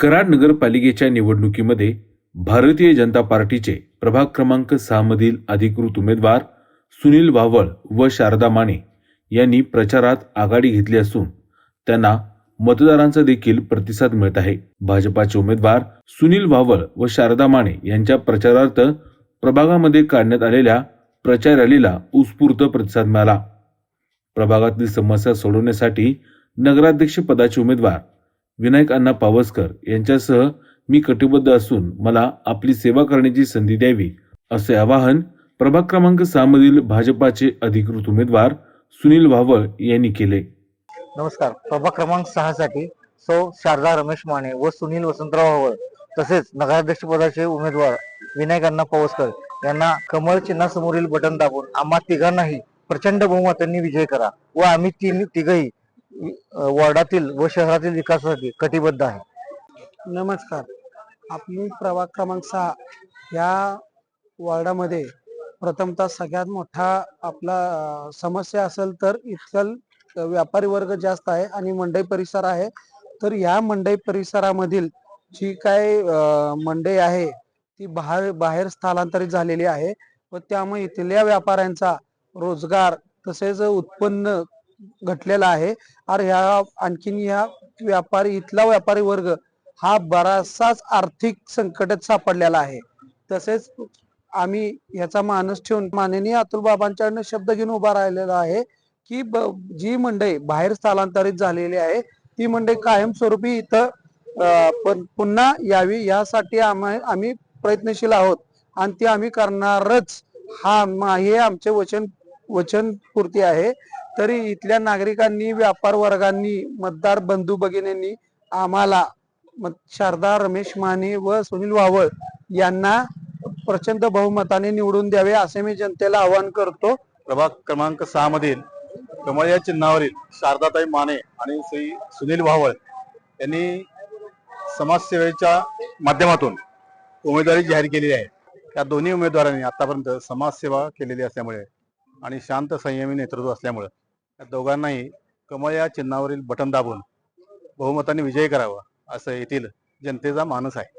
कराड नगरपालिकेच्या निवडणुकीमध्ये भारतीय जनता पार्टीचे प्रभाग क्रमांक सहा मधील अधिकृत उमेदवार सुनील वावळ व शारदा माने यांनी प्रचारात आघाडी घेतली असून त्यांना मतदारांचा देखील प्रतिसाद मिळत आहे. भाजपाचे उमेदवार सुनील वावळ व शारदा माने यांच्या प्रचारार्थ प्रभागामध्ये काढण्यात आलेल्या प्रचार रॅलीला उत्स्फूर्त प्रतिसाद मिळाला. प्रभागातील समस्या सोडवण्यासाठी नगराध्यक्ष पदाचे उमेदवार विनायक अण्णा पावसकर यांच्यासह मी कटिबद्ध असून मला आपली सेवा करण्याची संधी द्यावी असे आवाहन प्रभाग क्रमांक सहा मधील भाजपाचे अधिकृत उमेदवार सुनील भावळ यांनी केले. नमस्कार. प्रभाग क्रमांक सहा साठी सौ शारदा रमेश माने व सुनील वसंतराव भावळ तसेच नगराध्यक्ष पदाचे उमेदवार विनायक अण्णा पावसकर यांना कमळ चिन्हासमोरील बटन दाबून आम्हा तिघांनाही प्रचंड बहुमतांनी विजय करा व आम्ही तीन तिघही वॉर्डातील व शहरातील विकासासाठी कटिबद्ध आहे. नमस्कार. आपली प्रभाग क्रमांक सहा या वॉर्डामध्ये प्रथमतः सगळ्यात मोठा आपला समस्या असेल तर इथल व्यापारी वर्ग जास्त आहे आणि मंडई परिसर आहे. तर या मंडई परिसरामधील जी काय मंडई आहे ती बाहेर बाहेर स्थलांतरित झालेली आहे व त्यामुळे इथल्या व्यापाऱ्यांचा रोजगार तसेच उत्पन्न घटलेला आहे. आणि ह्या आणखीन ह्या व्यापारी इथला व्यापारी वर्ग हा बराचसाच आर्थिक संकटात सापडलेला आहे. तसेच आम्ही याचा मानस ठेवून माननीय अतुल बाबांच्याकडनं शब्द घेऊन उभा राहिलेला आहे की जी मंडई बाहेर स्थलांतरित झालेली आहे ती मंडई कायमस्वरूपी इथं पण पुन्हा यावी यासाठी आम्ही आम्ही प्रयत्नशील आहोत आणि ते आम्ही करणारच. हा हे आमचे वचन वचनपूर्ती आहे. तरी इथल्या नागरिकांनी व्यापार वर्गांनी मतदार बंधू भगिनींनी आम्हाला मत शारदा रमेश माने व सुनील वावळ यांना प्रचंड बहुमताने निवडून द्यावे असे मी जनतेला आवाहन करतो. प्रभाग क्रमांक सहा मधील कमळ या चिन्हावरील शारदाताई माने आणि श्री सुनील वावळ यांनी समाजसेवेच्या माध्यमातून उमेदवारी जाहीर केलेली आहे. या दोन्ही उमेदवारांनी आतापर्यंत समाजसेवा केलेली असल्यामुळे आणि शांत संयमी नेतृत्व असल्यामुळे या दोघांनाही कमळ या चिन्हावरील बटन दाबून बहुमताने विजयी करावा असं येथील जनतेचा मानस आहे.